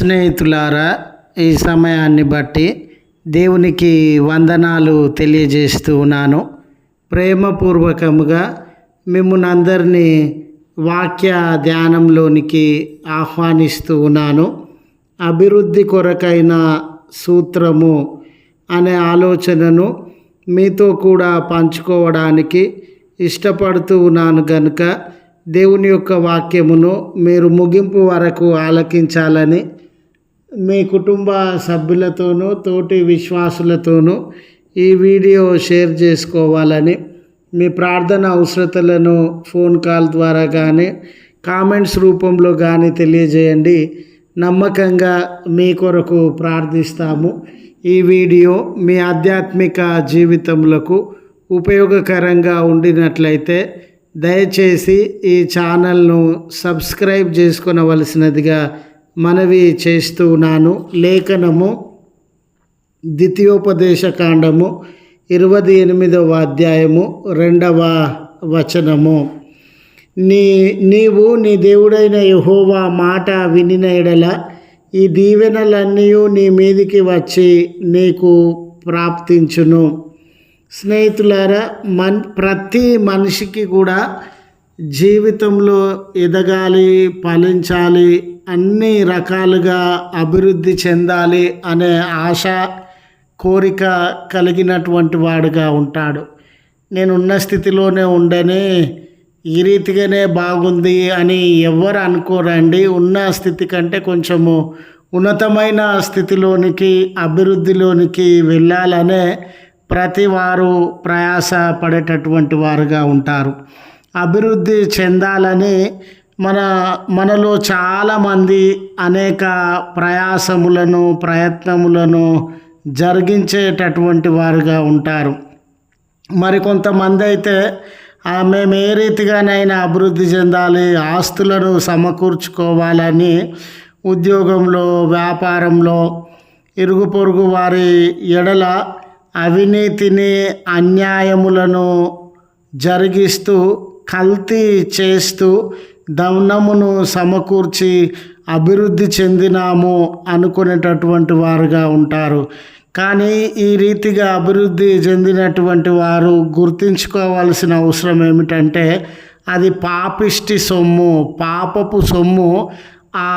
స్నేహితులారా ఈ సమయాన్ని బట్టి దేవునికి వందనాలు తెలియజేస్తూ ఉన్నాను. ప్రేమపూర్వకముగా మిమ్మల్ని అందరినీ వాక్య ధ్యానంలోనికి ఆహ్వానిస్తూ ఉన్నాను. అభివృద్ధి కొరకైన సూత్రము అనే ఆలోచనను మీతో కూడా పంచుకోవడానికి ఇష్టపడుతూ ఉన్నాను కనుక దేవుని యొక్క వాక్యమును మీరు ముగింపు వరకు ఆలకించాలని మీ కుటుంబ సభ్యులతోనూ తోటి విశ్వాసులతోనూ ఈ వీడియో షేర్ చేసుకోవాలని మీ ప్రార్థన అవసరతలను ఫోన్ కాల్ ద్వారా కానీ కామెంట్స్ రూపంలో కానీ తెలియజేయండి. నమ్మకంగా మీ కొరకు ప్రార్థిస్తాము. ఈ వీడియో మీ ఆధ్యాత్మిక జీవితములకు ఉపయోగకరంగా ఉండినట్లయితే దయచేసి ఈ ఛానల్ను సబ్స్క్రైబ్ చేసుకునవలసినదిగా మనవి చేస్తూ ఉన్నాను. లేఖనము ద్వితీయోపదేశ కాండము ఇరవై ఎనిమిదవ అధ్యాయము రెండవ వచనము. నీ నీవు నీ దేవుడైన యహోవా మాట వినిన ఎడల ఈ దీవెనలన్నీ నీ మీదికి వచ్చి నీకు ప్రాప్తించును. స్నేహితులారా మన్ ప్రతి మనిషికి కూడా జీవితంలో ఎదగాలి ఫలించాలి అన్ని రకాలుగా అభివృద్ధి చెందాలి అనే ఆశ కోరిక కలిగినటువంటి వాడుగా ఉంటాడు. నేను ఉన్న స్థితిలోనే ఉండని ఈ రీతిగానే బాగుంది అని ఎవరు అనుకోరండి. ఉన్న స్థితి కంటే కొంచెము ఉన్నతమైన స్థితిలోనికి అభివృద్ధిలోనికి వెళ్ళాలనే ప్రతి వారు ప్రయాస పడేటటువంటి వారుగా ఉంటారు. అభివృద్ధి చెందాలని మన మనలో చాలామంది అనేక ప్రయాసములను ప్రయత్నములను జరిగించేటటువంటి వారుగా ఉంటారు. మరికొంతమంది అయితే మేము ఏ రీతిగానైనా అభివృద్ధి చెందాలి ఆస్తులను సమకూర్చుకోవాలని ఉద్యోగంలో వ్యాపారంలో ఇరుగు పొరుగు వారి ఎడల అవినీతిని అన్యాయములను జరిగిస్తూ కల్తీ చేస్తూ దౌనమును సమకూర్చి అభివృద్ధి చెందినాము అనుకునేటటువంటి వారుగా ఉంటారు. కానీ ఈ రీతిగా అభివృద్ధి చెందినటువంటి వారు గుర్తుంచుకోవాల్సిన అవసరం ఏమిటంటే అది పాపిష్టి సొమ్ము పాపపు సొమ్ము ఆ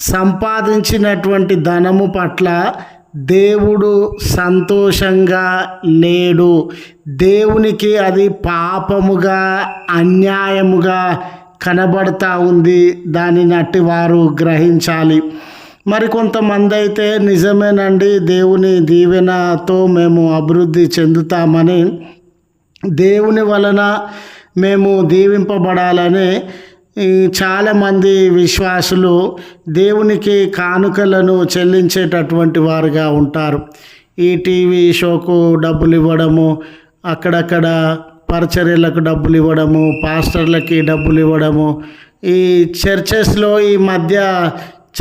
సంపాదించినటువంటి ధనము పట్ల దేవుడు సంతోషంగా లేడు. దేవునికి అది పాపముగా అన్యాయముగా కనబడతా ఉంది. దాని నట్టి వారు గ్రహించాలి. మరి కొంతమంది అయితే నిజమేనండి దేవుని దీవెనతో మేము అభివృద్ధి చెందుతామని దేవుని వలన మేము దీవింపబడాలని చాలామంది విశ్వాసులు దేవునికి కానుకలను చెల్లించేటటువంటి వారుగా ఉంటారు. ఈ టీవీ షోకు డబ్బులు ఇవ్వడము అక్కడక్కడ పరిచర్యలకు డబ్బులు ఇవ్వడము పాస్టర్లకి డబ్బులు ఇవ్వడము ఈ చర్చెస్లో ఈ మధ్య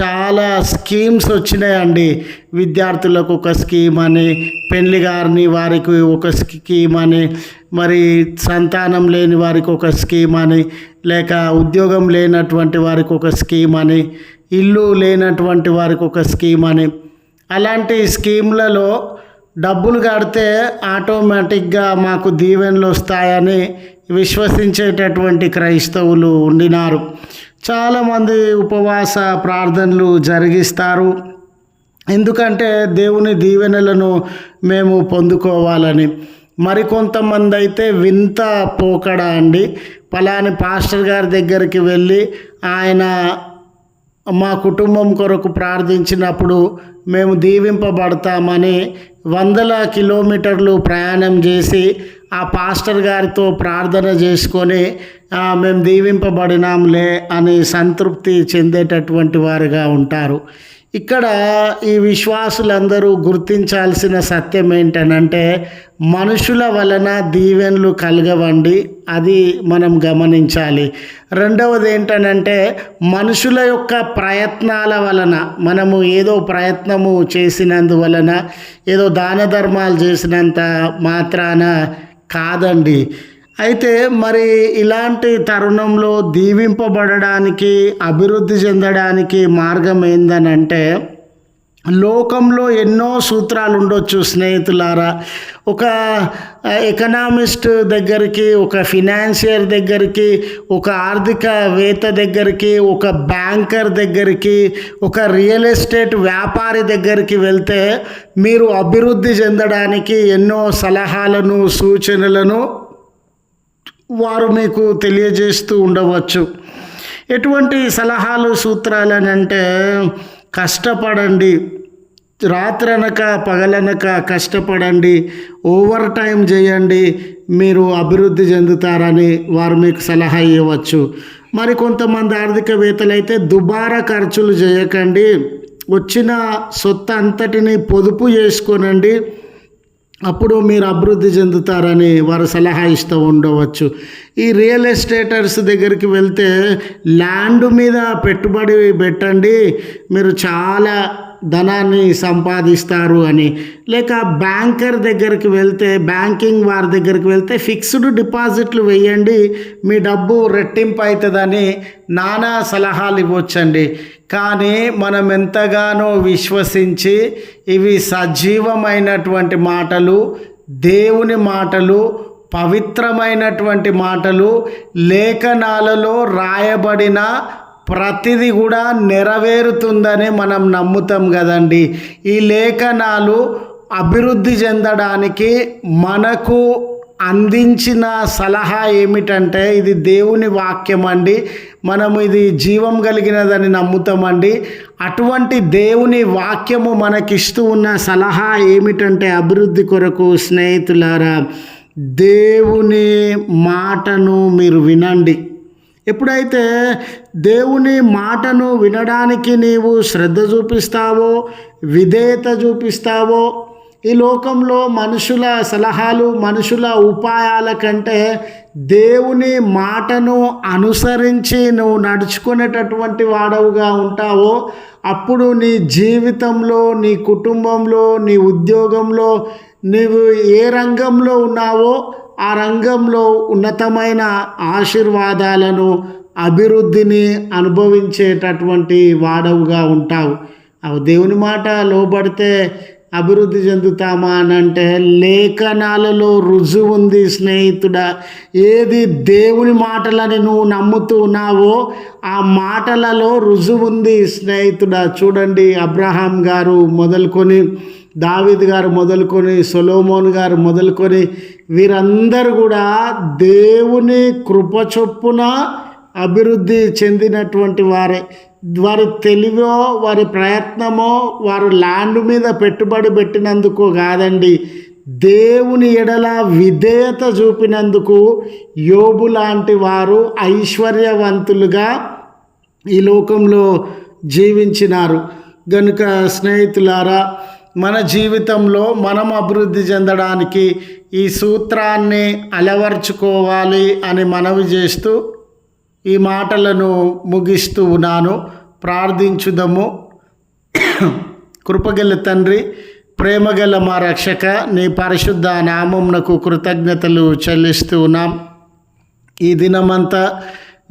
చాలా స్కీమ్స్ వచ్చినాయండి. విద్యార్థులకు ఒక స్కీమ్ అని పెళ్ళి గారిని వారికి ఒక స్కీమ్ అని మరి సంతానం లేని వారికి ఒక స్కీమ్ అని లేక ఉద్యోగం లేనటువంటి వారికి ఒక స్కీమ్ అని ఇల్లు లేనటువంటి వారికి ఒక స్కీమ్ అని. అలాంటి స్కీమ్లలో డబ్బులు కడితే ఆటోమేటిక్గా మాకు దీవెనలు వస్తాయని విశ్వసించేటటువంటి క్రైస్తవులు ఉండినారు. చాలామంది ఉపవాస ప్రార్థనలు జరిగిస్తారు. ఎందుకంటే దేవుని దీవెనలను మేము పొందుకోవాలని. మరికొంతమంది అయితే వింత పోకడ అండి. పలాని పాస్టర్ గారి దగ్గరికి వెళ్ళి ఆయన మా కుటుంబం కొరకు ప్రార్థించినప్పుడు మేము దీవింపబడతామని వందల కిలోమీటర్లు ప్రయాణం చేసి ఆ పాస్టర్ గారితో ప్రార్థన చేసుకొని మేము దీవింపబడినాంలే అని సంతృప్తి చెందేటటువంటి వారుగా ఉంటారు. ఇక్కడ ఈ విశ్వాసులందరూ గుర్తించాల్సిన సత్యం ఏంటనంటే మనుషుల వలన దీవెనలు కలగవండి అది మనం గమనించాలి. రెండవది ఏంటనంటే మనుషుల యొక్క ప్రయత్నాల వలన మనము ఏదో ప్రయత్నము చేసినందువలన ఏదో దాన ధర్మాలు చేసినంత మాత్రాన కాదండి. అయితే మరి ఇలాంటి తరుణంలో దీవింపబడడానికి అభివృద్ధి చెందడానికి మార్గం ఏందనంటే లోకంలో ఎన్నో సూత్రాలు ఉండొచ్చు స్నేహితులారా. ఒక ఎకనామిస్ట్ దగ్గరికి ఒక ఫినాన్షియర్ దగ్గరికి ఒక ఆర్థికవేత్త దగ్గరికి ఒక బ్యాంకర్ దగ్గరికి ఒక రియల్ ఎస్టేట్ వ్యాపారి దగ్గరికి వెళ్తే మీరు అభివృద్ధి చెందడానికి ఎన్నో సలహాలను సూచనలను వారు మీకు తెలియజేస్తూ ఉండవచ్చు. ఎటువంటి సలహాలు సూత్రాలని అంటే కష్టపడండి. రాత్రనక పగలనక కష్టపడండి. ఓవర్ టైం చేయండి. మీరు అభివృద్ధి చెందుతారని వారు మీకు సలహా ఇవ్వచ్చు. మరి కొంతమంది ఆర్థికవేత్తలు అయితే దుబారా ఖర్చులు చేయకండి. వచ్చిన సొత్తు అంతటిని పొదుపు చేసుకోనండి. అప్పుడు మీరు అభివృద్ధి చెందుతారని వారు సలహా ఇస్తూ ఉండవచ్చు. ఈ రియల్ ఎస్టేటర్స్ దగ్గరికి వెళ్తే ల్యాండ్ మీద పెట్టుబడి పెట్టండి. మీరు చాలా ధనాన్ని సంపాదిస్తారు అని. లేక బ్యాంకర్ దగ్గరికి వెళ్తే బ్యాంకింగ్ వారి దగ్గరికి వెళ్తే ఫిక్స్డ్ డిపాజిట్లు వేయండి. మీ డబ్బు రెట్టింపు అవుతుందని నానా సలహాలు ఇవ్వచ్చండి. కానీ మనం ఎంతగానో విశ్వసించి ఇవి సజీవమైనటువంటి మాటలు దేవుని మాటలు పవిత్రమైనటువంటి మాటలు లేఖనాలలో రాయబడిన ప్రతిదీ కూడా నెరవేరుతుందని మనం నమ్ముతాం కదండి. ఈ లేఖనాలు అభివృద్ధి చెందడానికి మనకు అందించిన సలహా ఏమిటంటే ఇది దేవుని వాక్యం అండి. మనము ఇది జీవం కలిగినదని నమ్ముతామండి అటువంటి దేవుని వాక్యము మనకిస్తూ ఉన్న సలహా ఏమిటంటే అభివృద్ధి కొరకు స్నేహితులారా దేవుని మాటను మీరు వినండి. ఎప్పుడైతే దేవుని మాటను వినడానికి నీవు శ్రద్ధ చూపిస్తావో విధేయత చూపిస్తావో ఈ లోకంలో మనుషుల సలహాలు మనుషుల ఉపాయాల కంటే దేవుని మాటను అనుసరించి నువ్వు నడుచుకునేటటువంటి వాడవుగా ఉంటావో అప్పుడు నీ జీవితంలో నీ కుటుంబంలో నీ ఉద్యోగంలో నీవు ఏ రంగంలో ఉన్నావో ఆ రంగంలో ఉన్నతమైన ఆశీర్వాదాలను అభివృద్ధిని అనుభవించేటటువంటి వాడవుగా ఉంటావు. దేవుని మాట లోబడితే అభివృద్ధి చెందుతామా అని అంటే లేఖనాలలో రుజువు ఉంది స్నేహితుడా. ఏది దేవుని మాటలని నువ్వు నమ్ముతూ ఉన్నావో ఆ మాటలలో రుజువు ఉంది స్నేహితుడా. చూడండి అబ్రహాం గారు మొదలుకొని దావిద్ గారు మొదలుకొని సొలోమోన్ గారు మొదలుకొని వీరందరూ కూడా దేవుని కృప చొప్పున అభివృద్ధి చెందినటువంటి వారే. వారి తెలివో వారి ప్రయత్నమో వారు ల్యాండ్ మీద పెట్టుబడి పెట్టినందుకు కాదండి దేవుని ఎడల విధేయత చూపినందుకు యోబు లాంటి వారు ఐశ్వర్యవంతులుగా ఈ లోకంలో జీవించినారు. గనుక స్నేహితులారా మన జీవితంలో మనం అభివృద్ధి చెందడానికి ఈ సూత్రాన్ని అలవర్చుకోవాలి అని మనవి చేస్తూ ఈ మాటలను ముగిస్తూ ఉన్నాను. ప్రార్థించుదము. కృపగల తండ్రి ప్రేమగల మా రక్షక నీ పరిశుద్ధ నామంనకు కృతజ్ఞతలు చెల్లిస్తూ ఉన్నాం. ఈ దినమంతా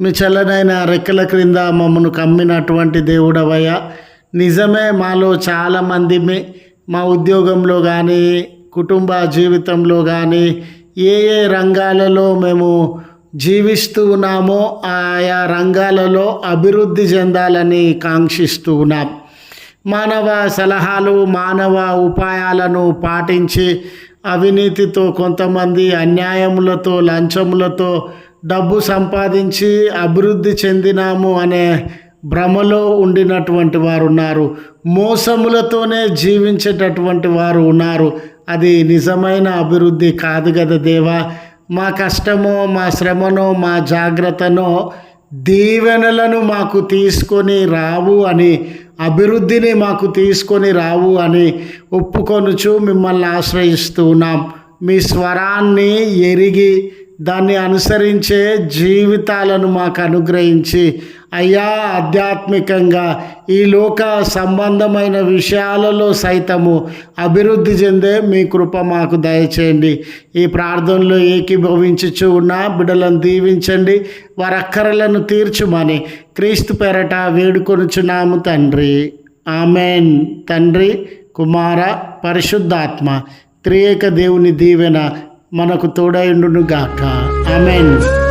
మీ చల్లనైన రెక్కల క్రింద మమ్మను కమ్మినటువంటి దేవుడవయ్య. నిజమే మాలో చాలామంది మా ఉద్యోగంలో కానీ కుటుంబ జీవితంలో కానీ ఏ ఏ రంగాలలో మేము జీవిస్తూ ఉన్నామో ఆయా రంగాలలో అభివృద్ధి చెందాలని కాంక్షిస్తూ ఉన్నాం. మానవ సలహాలు మానవ ఉపాయాలను పాటించి అవినీతితో కొంతమంది అన్యాయములతో లంచములతో డబ్బు సంపాదించి అభివృద్ధి చెందినాము అనే భ్రమలో ఉండినటువంటి వారు ఉన్నారు మోసములతోనే జీవించేటటువంటి వారు ఉన్నారు. అది నిజమైన అభివృద్ధి కాదు కదా దేవా? మా కష్టమో మా శ్రమనో మా జాగ్రత్తనో దీవెనలను మాకు తీసుకొని రావు అని అభివృద్ధిని మాకు తీసుకొని రావు అని ఒప్పుకొనుచు మిమ్మల్ని ఆశ్రయిస్తున్నాం మీ స్వరాన్ని ఎరిగి దాన్ని అనుసరించే జీవితాలను మాకు అనుగ్రహించి అయ్యా ఆధ్యాత్మికంగా ఈ లోక సంబంధమైన విషయాలలో సైతము అభివృద్ధి చెందే మీ కృప మాకు దయచేయండి. ఈ ప్రార్థనలో ఏకీభవించుచు ఉన్న బిడ్డలను దీవించండి. వారక్కరలను తీర్చుమని క్రీస్తు పెరట వేడుకొనుచున్నాము తండ్రి. ఆమెన్. తండ్రి కుమార పరిశుద్ధాత్మ త్రియేక దేవుని దీవెన మనకు తోడైండును గాక ఆమెన్.